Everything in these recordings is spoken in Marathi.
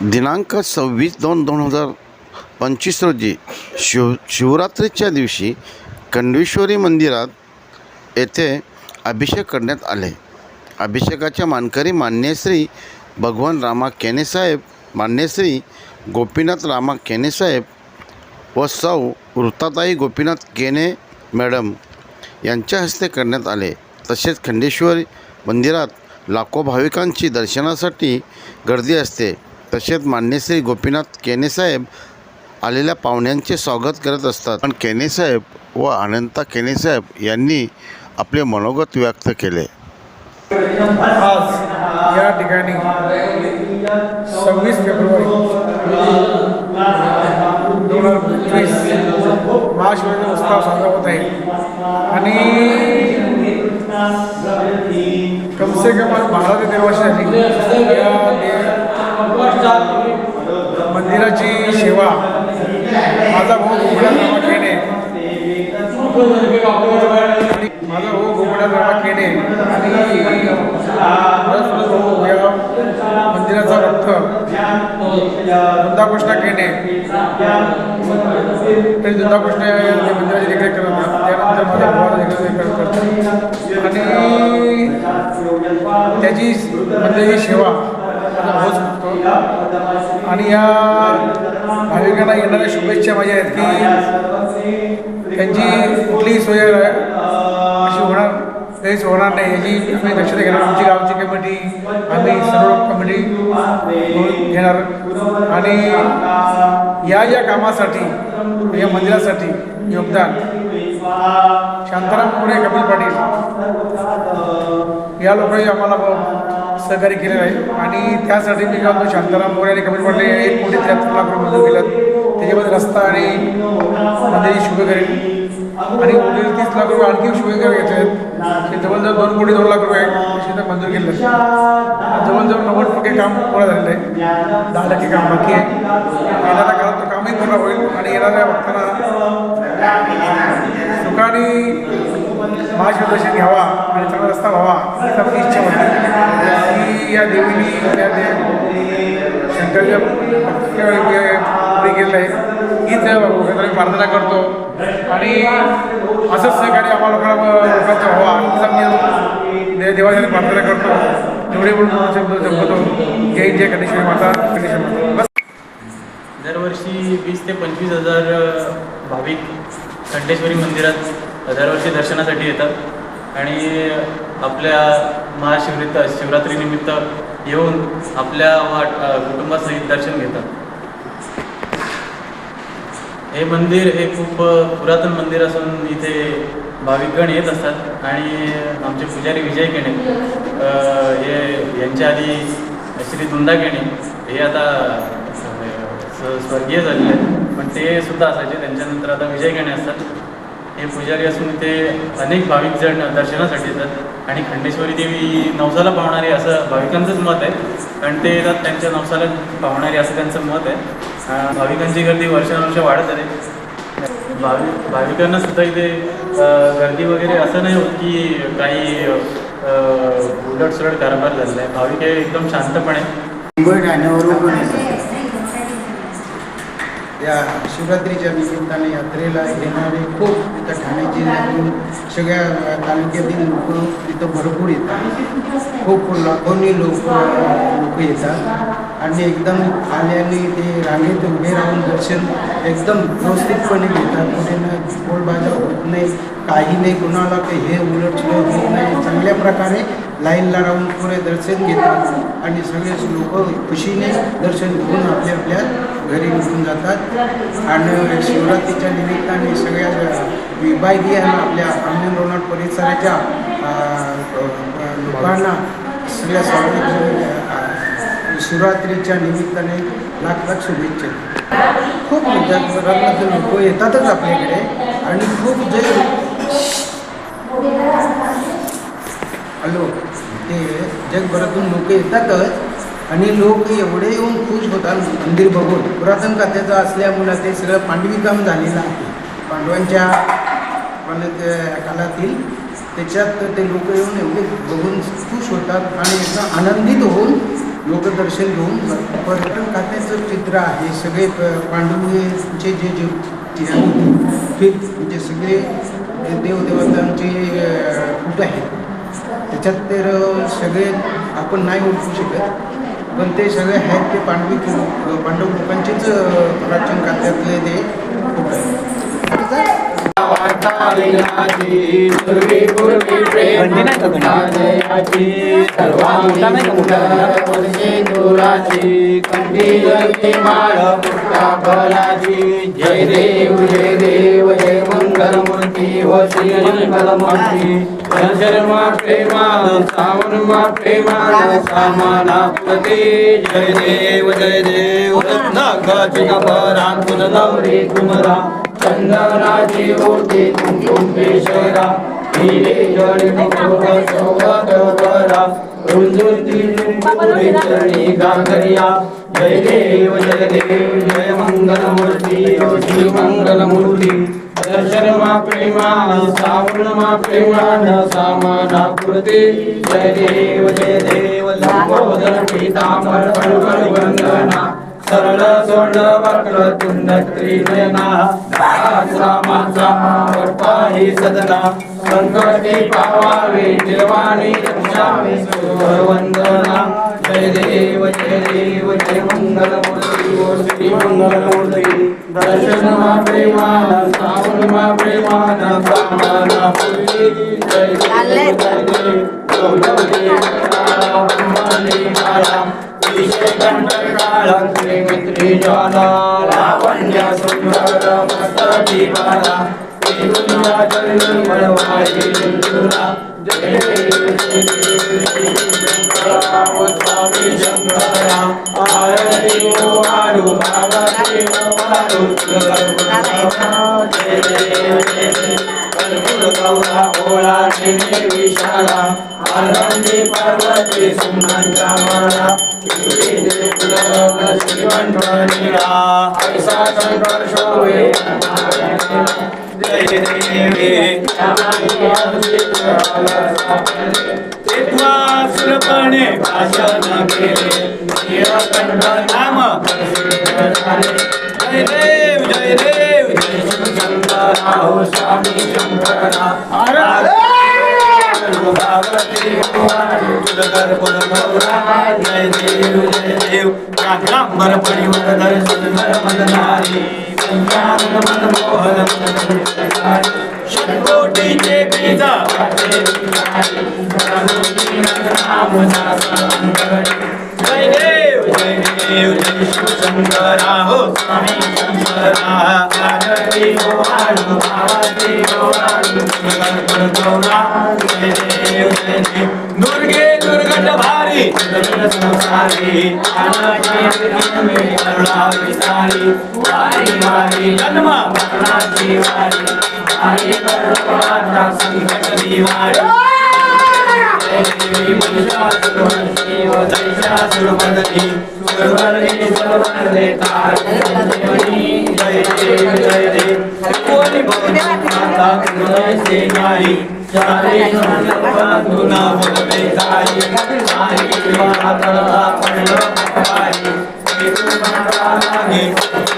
दिनांक सव्वीस दोन दोन हजार पंचवीस रोजी शिव शिवरात्रीच्या दिवशी खंडेश्वरी मंदिरात येथे अभिषेक करण्यात आले. अभिषेकाच्या मानकरी मान्यश्री भगवान रामा केनेसाहेब मान्यश्री गोपीनाथ रामा केनेसाहेब व सौ वृत्ताताई गोपीनाथ केने मॅडम यांच्या हस्ते करण्यात आले. तसेच खंडेश्वरी मंदिरात लाखो भाविकांची दर्शनासाठी गर्दी असते. तसेच मान्य श्री गोपीनाथ केनेसाहेब आलेल्या पाहुण्यांचे स्वागत करत असतात. पण केनेसाहेब व अनंता केनेसाहेब यांनी आपले मनोगत व्यक्त केले. आज या ठिकाणी सव्वीस फेब्रुवारी दोन हजार पंचवीस महाशिवरात्री उत्सव साजरा होत आहे. आणि कमसे कम आज बारा ते तेरा वर्ष झाली. या मंदिराची सेवा माझा भाऊ गोकुळात रामा खेणे माझा भाऊ गोकुळात रामा खेणे आणि या मंदिराचा रक्त वृंदाकृष्ण केने ते वृंदाकृष्ण मंदिराची देखरेख करत त्यानंतर माझ्या भावाला देखरेख करत आणि त्याची मंदिराची सेवा माझा करतो आणि या भाविकांना येणाऱ्या शुभेच्छा माझ्या आहेत की त्यांची कुठलीही सोय अशी होणार काहीच होणार नाही. याची आम्ही दक्षता घेणार. आमची गावची कमिटी आम्ही सर्व कमिटी घेणार. आणि या या कामासाठी या मंदिरासाठी योगदान शांताराम पुणे कपिल पाटील. या लोकांनी आम्हाला सहकार्य केलेलं आहे. आणि त्यासाठी मी काय म्हणतो शांताराम मोरे आणि कमी पडले एक कोटी त्र्याहत्तर लाख रुपये मंजूर केल्यात त्याच्यामध्ये रस्ता आणि मंदिराची शुभे करेल आणि उर्वरित तीस लाख रुपये आणखी शुभेच्छा घेतले आहेत. ते जवळजवळ दोन कोटी दोन लाख रुपये शेतात तर मंजूर केले आहेत. जवळजवळ नव्वद टक्के काम पूर्ण झालेलं आहे. दहा टक्के काम बाकी आहे. येणाऱ्या काळात तर कामही पूर्ण होईल. आणि येणाऱ्या वक्तांना सुखाने महाशिवदर्शन घ्यावा आणि चांगला रस्ता व्हावा आपली इच्छा होती की या देवीनी या देव शंकरच्या पुढे गेलेलं आहे. हीच आम्ही प्रार्थना करतो. आणि असंच सहकार्य आम्हाला लोकांना लोकांचं व्हावा हीच आम्ही प्रार्थना करतो. एवढे म्हणून शब्द जपतो जय जय गणेश्वरी माता गणेश्वरी माता. दरवर्षी वीस ते पंचवीस हजार भाविक कंठेश्वरी मंदिरात दरवर्षी दर्शनासाठी येतात. आणि आपल्या महाशिवरित शिवरात्रीनिमित्त येऊन आपल्या वाट कुटुंबासहित दर्शन घेतात. हे मंदिर हे खूप पुरातन मंदिर असून इथे भाविकगण येत असतात. आणि आमचे पुजारी विजय केणे हे यांच्या आधी श्री दुंदा केणे हे आता स्वर्गीय झालेले आहेत. पण ते सुद्धा असायचे. त्यांच्यानंतर आता विजय घेणे असतात. हे पुजारी असून ते अनेक भाविक जण दर्शनासाठी येतात. आणि खंडेश्वरी देवी नवसाला पावणारी असं भाविकांचंच मत आहे. कारण ते येतात त्यांच्या नवसाला पावणारी असं त्यांचं मत आहे. भाविकांची गर्दी वर्षानुवर्ष वाढत आहे. भावि भाविकांना सुद्धा इथे गर्दी वगैरे असं नाही होत की काही उलटसुलट कारभार झालेला आहे. भाविक हे एकदम शांतपणे. मुंबई ठाण्यावरून पण येतात? या शिवरात्रीच्या निमित्ताने यात्रेला येणारे खूप इथं ठाणे जिल्ह्यातून सगळ्या तालुक्यातील लोक इथं भरपूर येतात. खूप लाखोनी लोक लोक येतात. आणि एकदम आल्याने ते रांगेत उभे राहून दर्शन एकदम व्यवस्थितपणे घेतात. कुठे ना बोलबाजा होत नाही काही नाही कुणाला काही हे उलट होत नाही. चांगल्या प्रकारे लाईनला राहून पुरे दर्शन घेतात आणि सगळेच लोक खुशीने दर्शन घेऊन आपल्या आपल्या घरी निघून जातात. आणि शिवरात्रीच्या निमित्ताने सगळ्या विभागीय आपल्या आम्ही लोणार परिसराच्या लोकांना सगळ्या सार्वजनिक शिवरात्रीच्या निमित्ताने लाख लाख शुभेच्छा. खूप जगभरातले लोक येतातच आपल्याकडे आणि खूप जे हॅलो ते जगभरातून लोक येतातच आणि लोक एवढे येऊन खुश होतात मंदिर बघून. पुरातन कथेचं असल्यामुळं ते सगळं पांडवी काम झालेलं आहे. पांडवांच्या पण काळातील त्याच्यात ते लोक येऊन एवढे बघून खुश होतात आणि एकदम आनंदित होऊन लोकदर्शन घेऊन पर्यटन खात्याचं चित्र आहे. सगळे प- पांडुरंगाचे जे जे जे म्हणजे सगळे देवदेवतांचे कुठं आहेत? त्याच्यात तर सगळे आपण नाही ओळखू शकत. पण ते सगळे आहेत ते पांडवी पांडव लोकांचेच प्राचीन कात्यातले ते फोटो आहेत जय देव जय देव जय मंगलमूर्ती व श्री मंगलमूर्ती शर्मा प्रेमान सावनमा प्रेमान सामाना प्रती जय देव जय देव रत्नाकाची नभरा तुझ नवरी कुमरा चंदनाची ओटी कुंकुम हिरे जडी मुकुट शोभत वरा रुंजुती लिंबुरी चरणी गांगरिया जय देव जय देव जय मंगलमूर्ती ओ श्री मंगलमूर्ती। शर्मा प्रेमान प्रेमा न सामाना कृती जय देव जय देव लंबोदर पीतांबर फळफळ वंदना। सरळ सोड वक्र तुंड त्रिनयना रामाचा पाही सदना. संकटी पावावे देवानी रक्षावे वंदना जय देव जय देव जय मंगलमूर्ती. श्री दर्शन मा प्रेमान सावन मा प्रेमान जय देव जय देव. विषय ज्वाला लावण्य सुंदर मस्तकी बाला त्रिगुणा चरणी मळवाई जय स्वामी शंकरा आरती वाढू भागवती वाढू गौरा विशाला आनंदी पार्वती सुमनांच्या माळा सुरपणे भाषण केले नाम जय देव जय देव जय शिवशंकरा स्वामी शंकरा जय देव जय देव काकडांबर परिवर दर्शन घर मनधारी संज्ञान बीज जय देव जय देव जय शिवशंकरा हो स्वामी शंकरा आरती हो हो गौरा जय देव जय देव दुर्गे दुर्गट भारी संसारी करुणा विसारी वारी वारी जन्म मरणाची वारी आई करुणा संकट निवारी जय देवी महिषासुरमर्दिनी व महिषासुरमर्दिनी सुरवरणे सुरवरणे तारणी जय देव जय देव कोणी माता कृपय से गाई चारे तुना बोलवे गाई आई माता पडलो पाई लागे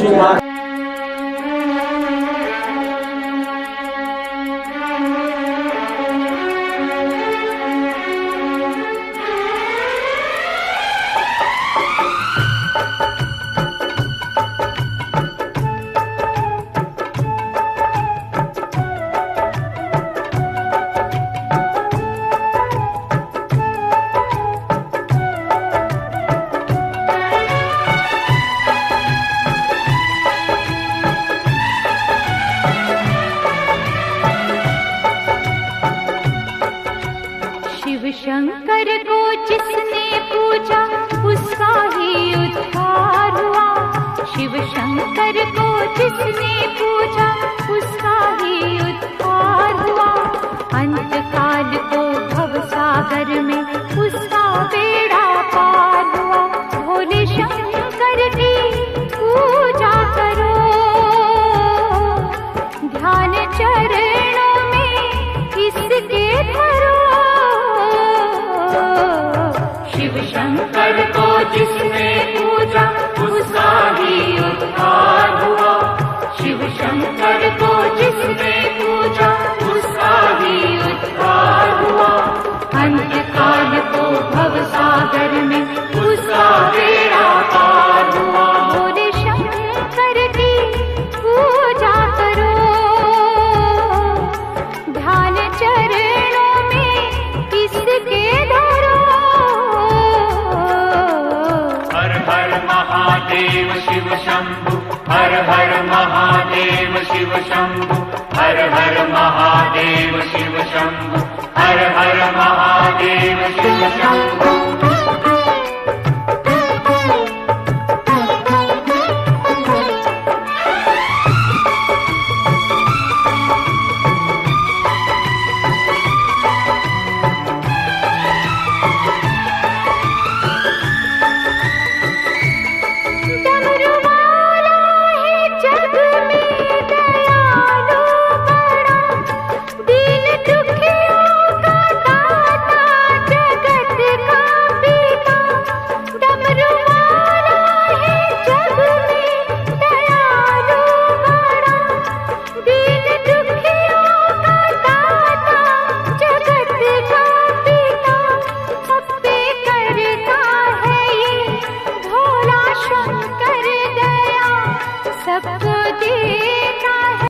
de को जिसने जिसमें पूजा उसका ही उद्धार हुआ। Shiv Shankar Thank you.